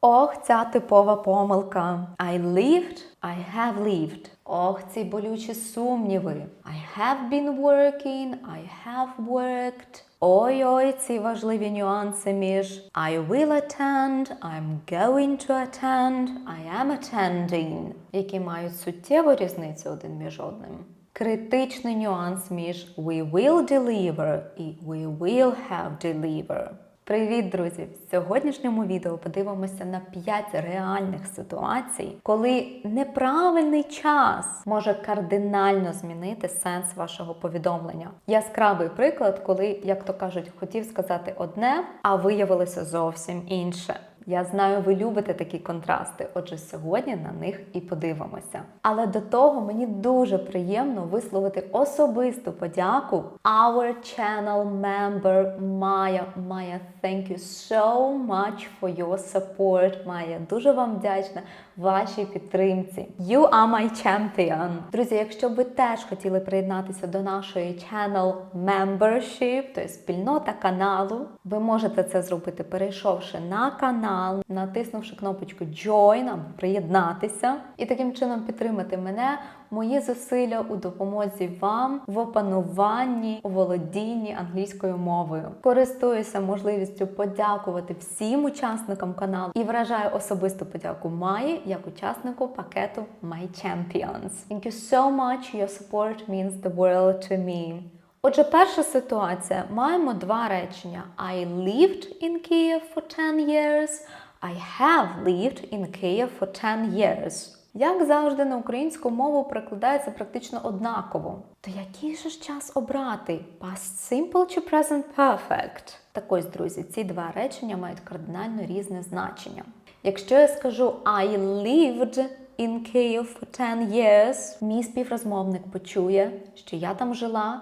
Ох, ця типова помилка. I lived, I have lived. Ох, ці болючі сумніви. I have been working, I have worked. Ой-ой, ці важливі нюанси між I will attend, I'm going to attend, I am attending, які мають суттєву різницю один між одним. Критичний нюанс між we will deliver і we will have deliver. Привіт, друзі! В сьогоднішньому відео подивимося на 5 реальних ситуацій, коли неправильний час може кардинально змінити сенс вашого повідомлення. Яскравий приклад, коли, як то кажуть, хотів сказати одне, а виявилося зовсім інше. Я знаю, ви любите такі контрасти, отже, сьогодні на них і подивимося. Але до того мені дуже приємно висловити особисту подяку our channel member Maya. Maya, thank you so much for your support. Maya, дуже вам вдячна вашій підтримці. You are my champion. Друзі, якщо ви теж хотіли приєднатися до нашої channel membership, тобто спільнота каналу, ви можете це зробити, перейшовши на канал, натиснувши кнопочку Join або приєднатися, і таким чином підтримати мене, мої зусилля у допомозі вам в опануванні, у володінні англійською мовою. Користуюся можливістю подякувати всім учасникам каналу і вражаю особисту подяку Маї як учаснику пакету My Champions. Thank you so much. Your support means the world to me. Отже, перша ситуація. Маємо два речення. I lived in Kiev for 10 years. I have lived in Kiev for 10 years. Як завжди на українську мову перекладається практично однаково. То який же ж час обрати? Past simple чи present perfect? Так ось, друзі, ці два речення мають кардинально різне значення. Якщо я скажу I lived in Kyiv for 10 years, мій співрозмовник почує, що я там жила,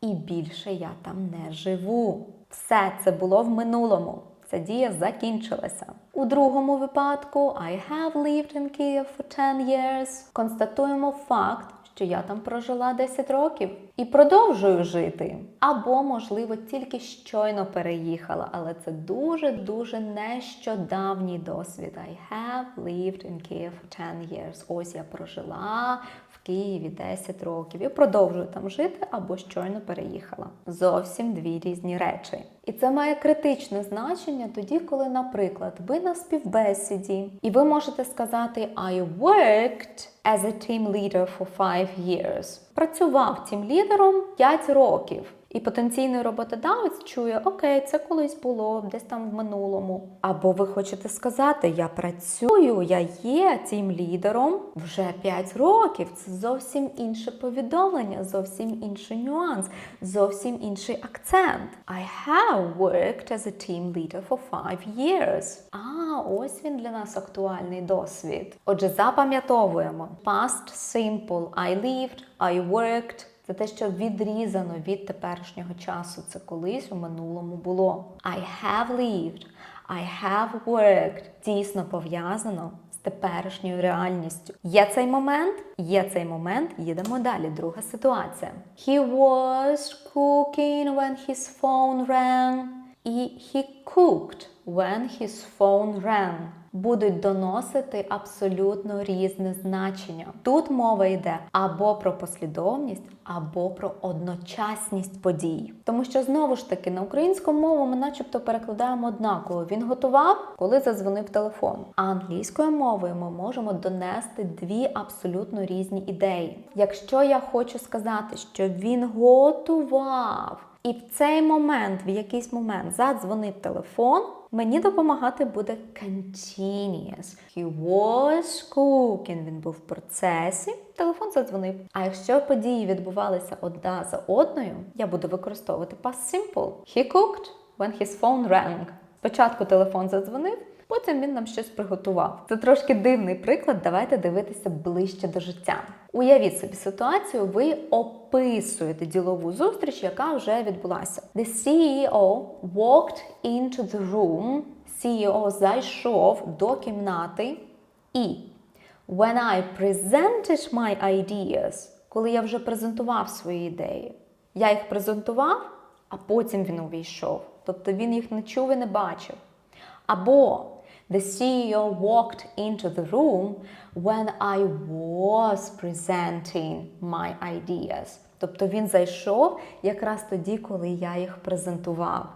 і більше я там не живу. Все це було в минулому. Ця дія закінчилася. У другому випадку I have lived in Kyiv for 10 years. Констатуємо факт, що я там прожила 10 років і продовжую жити. Або, можливо, тільки щойно переїхала, але це дуже-дуже нещодавній досвід. I have lived in Kyiv for 10 years. Ось я прожила в Києві 10 років і продовжую там жити або щойно переїхала. Зовсім дві різні речі. І це має критичне значення тоді, коли, наприклад, ви на співбесіді, і ви можете сказати I worked as a team leader for five years. Працював тім лідером 5 років. І потенційний роботодавець чує, окей, це колись було десь там в минулому. Або ви хочете сказати, я працюю, я є цим лідером вже 5 років. Це зовсім інше повідомлення, зовсім інший нюанс, зовсім інший акцент. I have worked as a team leader for five years. А, ось він для нас актуальний досвід. Отже, запам'ятовуємо past simple I lived, I worked. Це те, що відрізано від теперішнього часу. Це колись у минулому було. I have lived, I have worked. Дійсно пов'язано з теперішньою реальністю. Є цей момент, є цей момент, їдемо далі. Друга ситуація. He was cooking when his phone rang. І he cooked when his phone rang будуть доносити абсолютно різне значення. Тут мова йде або про послідовність, або про одночасність подій. Тому що знову ж таки на українську мову ми начебто перекладаємо однаково. Він готував, коли задзвонив телефон. А англійською мовою ми можемо донести дві абсолютно різні ідеї. Якщо я хочу сказати, що він готував. І в цей момент, в якийсь момент, задзвонив телефон, мені допомагати буде continuous. He was cooking, він був в процесі, телефон задзвонив. А якщо події відбувалися одна за одною, я буду використовувати past simple. He cooked when his phone rang. Спочатку телефон задзвонив, потім він нам щось приготував. Це трошки дивний приклад, давайте дивитися ближче до життя. Уявіть собі ситуацію, ви описуєте ділову зустріч, яка вже відбулася. The CEO walked into the room. CEO зайшов до кімнати і when I presented my ideas, коли я вже презентував свої ідеї, я їх презентував, а потім він увійшов. Тобто він їх не чув і не бачив. Або The CEO walked into the room when I was presenting my ideas. Тобто він зайшов якраз тоді, коли я їх презентував.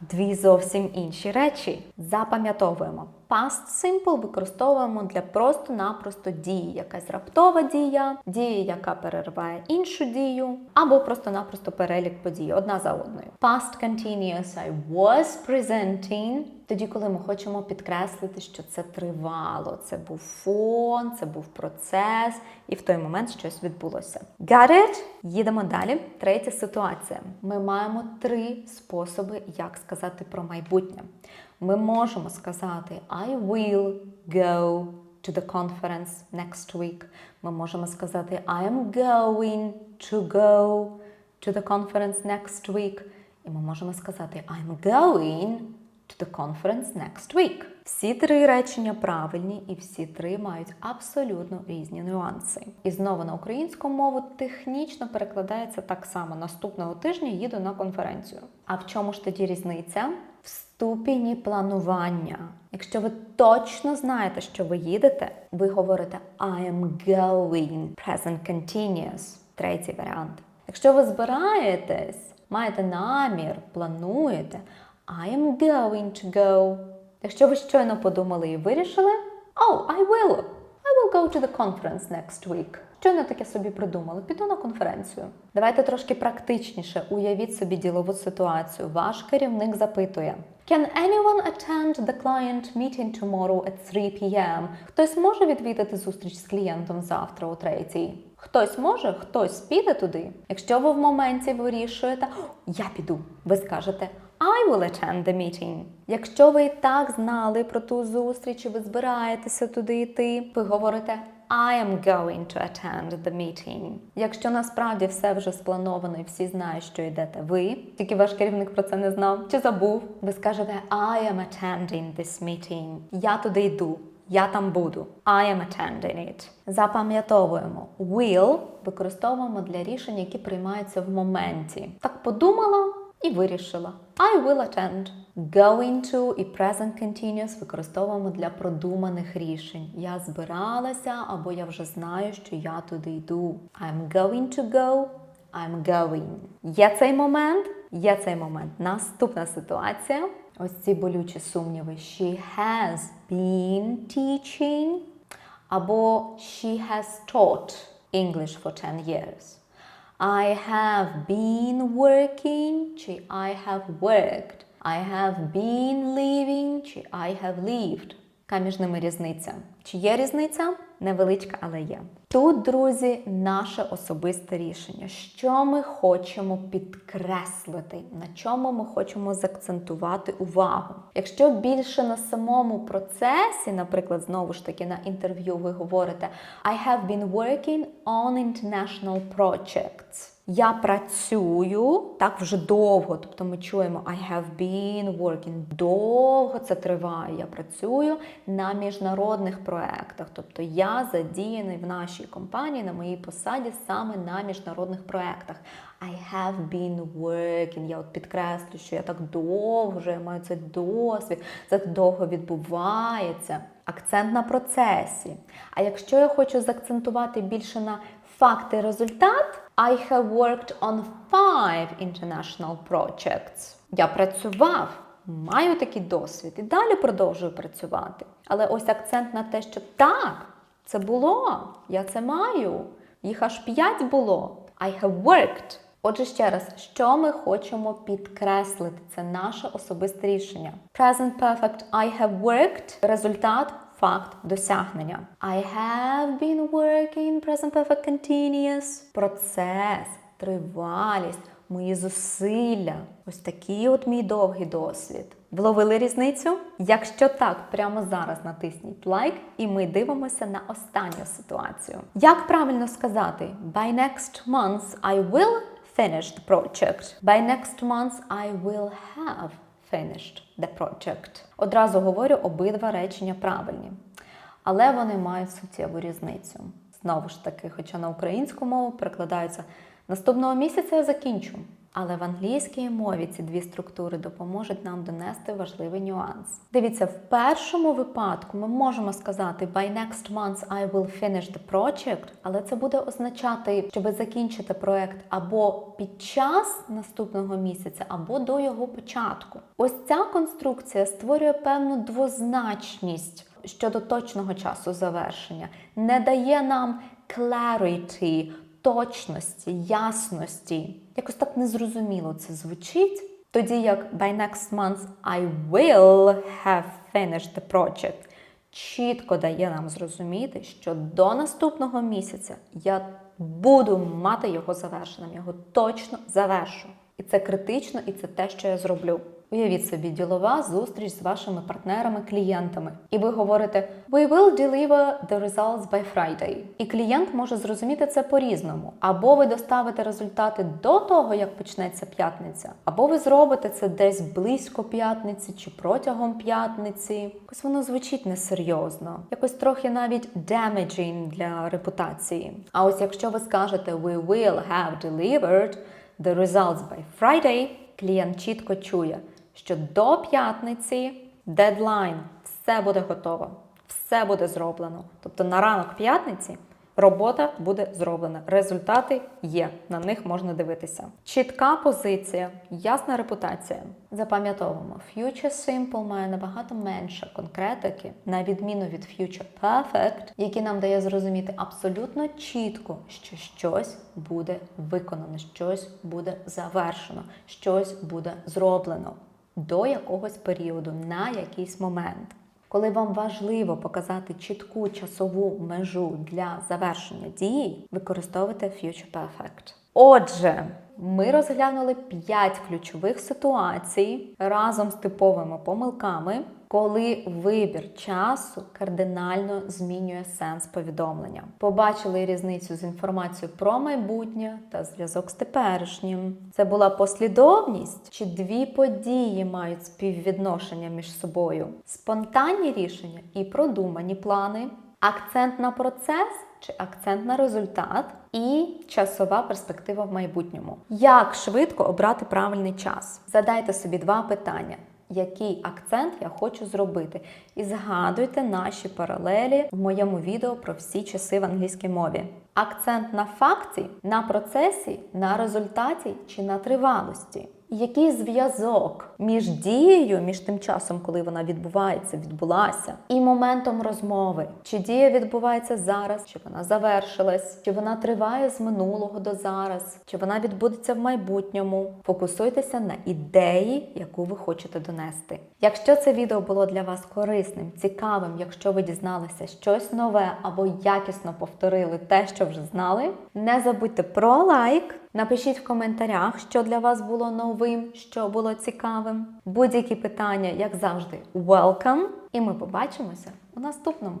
Дві зовсім інші речі. Запам'ятовуємо. Past simple використовуємо для просто-напросто дії. Якась раптова дія, дія, яка перериває іншу дію, або просто-напросто перелік подій одна за одною. Past continuous I was presenting. Тоді, коли ми хочемо підкреслити, що це тривало, це був фон, це був процес, і в той момент щось відбулося. Got it? Їдемо далі. Третя ситуація. Ми маємо три способи, як сказати про майбутнє. Ми можемо сказати I will go to the conference next week. Ми можемо сказати I am going to go to the conference next week. І ми можемо сказати I'm going to the conference next week. Всі три речення правильні і всі три мають абсолютно різні нюанси. І знову на українську мову технічно перекладається так само. Наступного тижня їду на конференцію. А в чому ж тоді різниця? Ступені планування. Якщо ви точно знаєте, що ви їдете, ви говорите I am going present continuous. Третій варіант. Якщо ви збираєтесь, маєте намір, плануєте, I am going to go. Якщо ви щойно подумали і вирішили, oh, I will. I will go to the conference next week. Щойно таке собі придумали, піду на конференцію. Давайте трошки практичніше уявіть собі ділову ситуацію. Ваш керівник запитує: Can anyone attend the client meeting tomorrow at 3 p.m.? Хтось може відвідати зустріч з клієнтом завтра о третій? Хтось може, хтось піде туди. Якщо ви в моменті вирішуєте, я піду, ви скажете I will attend the meeting. Якщо ви і так знали про ту зустріч, і ви збираєтеся туди йти, ви говорите I am going to attend the meeting. Якщо насправді все вже сплановано і всі знають, що йдете ви, тільки ваш керівник про це не знав чи забув, ви скажете I am attending this meeting. Я туди йду. Я там буду. I am attending it. Запам'ятовуємо. Will використовуємо для рішень, які приймаються в моменті. Так подумала і вирішила. I will attend. Going to і present continuous використовуємо для продуманих рішень. Я збиралася або я вже знаю, що я туди йду. I'm going to go. I'm going. Є цей момент? Є цей момент. Наступна ситуація. Ось ці болючі сумніви. She has been teaching або she has taught English for 10 years. I have been working чи I have worked. I have been living чи I have lived. Яка між ними різниця? Чи є різниця? Невеличка, але є. Тут, друзі, наше особисте рішення. Що ми хочемо підкреслити, на чому ми хочемо заакцентувати увагу. Якщо більше на самому процесі, наприклад, знову ж таки на інтерв'ю ви говорите I have been working on international projects. Я працюю так вже довго, тобто ми чуємо I have been working. Довго це триває. Я працюю на міжнародних проектах. Тобто я задіяний в нашій компанії на моїй посаді саме на міжнародних проектах. I have been working. Я от підкреслю, що я так довго вже маю цей досвід, це довго відбувається. Акцент на процесі. А якщо я хочу заакцентувати більше на факти результат, I have worked on five international projects. Я працював, маю такий досвід і далі продовжую працювати. Але ось акцент на те, що так, це було, я це маю. Їх аж п'ять було. I have worked. Отже, ще раз, що ми хочемо підкреслити? Це наше особисте рішення. Present perfect I have worked. Результат факт досягнення. I have been working present perfect continuous. Процес, тривалість, мої зусилля. Ось такий от мій довгий досвід. Вловили різницю? Якщо так, прямо зараз натисніть лайк, і ми дивимося на останню ситуацію. Як правильно сказати? By next month I will finish the project. By next month I will have finished the project. Одразу говорю, обидва речення правильні. Але вони мають суттєву різницю. Знову ж таки, хоча на українську мову перекладаються наступного місяця я закінчу. Але в англійській мові ці дві структури допоможуть нам донести важливий нюанс. Дивіться, в першому випадку ми можемо сказати by next month I will finish the project, але це буде означати, що ви закінчите проект або під час наступного місяця, або до його початку. Ось ця конструкція створює певну двозначність щодо точного часу завершення, не дає нам clarity, точності, ясності. Якось так незрозуміло це звучить. Тоді як by next month I will have finished the project чітко дає нам зрозуміти, що до наступного місяця я буду мати його завершеним, його точно завершу. І це критично, і це те, що я зроблю. Уявіть собі, ділова зустріч з вашими партнерами, клієнтами, і ви говорите We will deliver the results by Friday. І клієнт може зрозуміти це по-різному. Або ви доставите результати до того, як почнеться п'ятниця, або ви зробите це десь близько п'ятниці чи протягом п'ятниці. Якось воно звучить несерйозно, якось трохи навіть damaging для репутації. А ось якщо ви скажете We will have delivered the results by Friday, клієнт чітко чує, що до п'ятниці дедлайн, все буде готово, все буде зроблено. Тобто на ранок п'ятниці робота буде зроблена. Результати є, на них можна дивитися. Чітка позиція, ясна репутація. Запам'ятовуємо, future simple має набагато менше конкретики, на відміну від future perfect, який нам дає зрозуміти абсолютно чітко, що щось буде виконано, щось буде завершено, щось буде зроблено до якогось періоду, на якийсь момент. Коли вам важливо показати чітку часову межу для завершення дії, використовуйте Future Perfect. Отже, ми розглянули 5 ключових ситуацій разом з типовими помилками, коли вибір часу кардинально змінює сенс повідомлення. Побачили різницю з інформацією про майбутнє та зв'язок з теперішнім. Це була послідовність чи дві події мають співвідношення між собою: спонтанні рішення і продумані плани, акцент на процес чи акцент на результат і часова перспектива в майбутньому. Як швидко обрати правильний час? Задайте собі два питання. Який акцент я хочу зробити? І згадуйте наші паралелі в моєму відео про всі часи в англійській мові. Акцент на факті, на процесі, на результаті чи на тривалості. Який зв'язок між дією, між тим часом, коли вона відбувається, відбулася, і моментом розмови? Чи дія відбувається зараз, чи вона завершилась, чи вона триває з минулого до зараз, чи вона відбудеться в майбутньому? Фокусуйтеся на ідеї, яку ви хочете донести. Якщо це відео було для вас корисним, цікавим, якщо ви дізналися щось нове або якісно повторили те, що вже знали, не забудьте про лайк. Напишіть в коментарях, що для вас було новим, що було цікавим. Будь-які питання, як завжди, welcome! І ми побачимося у наступному.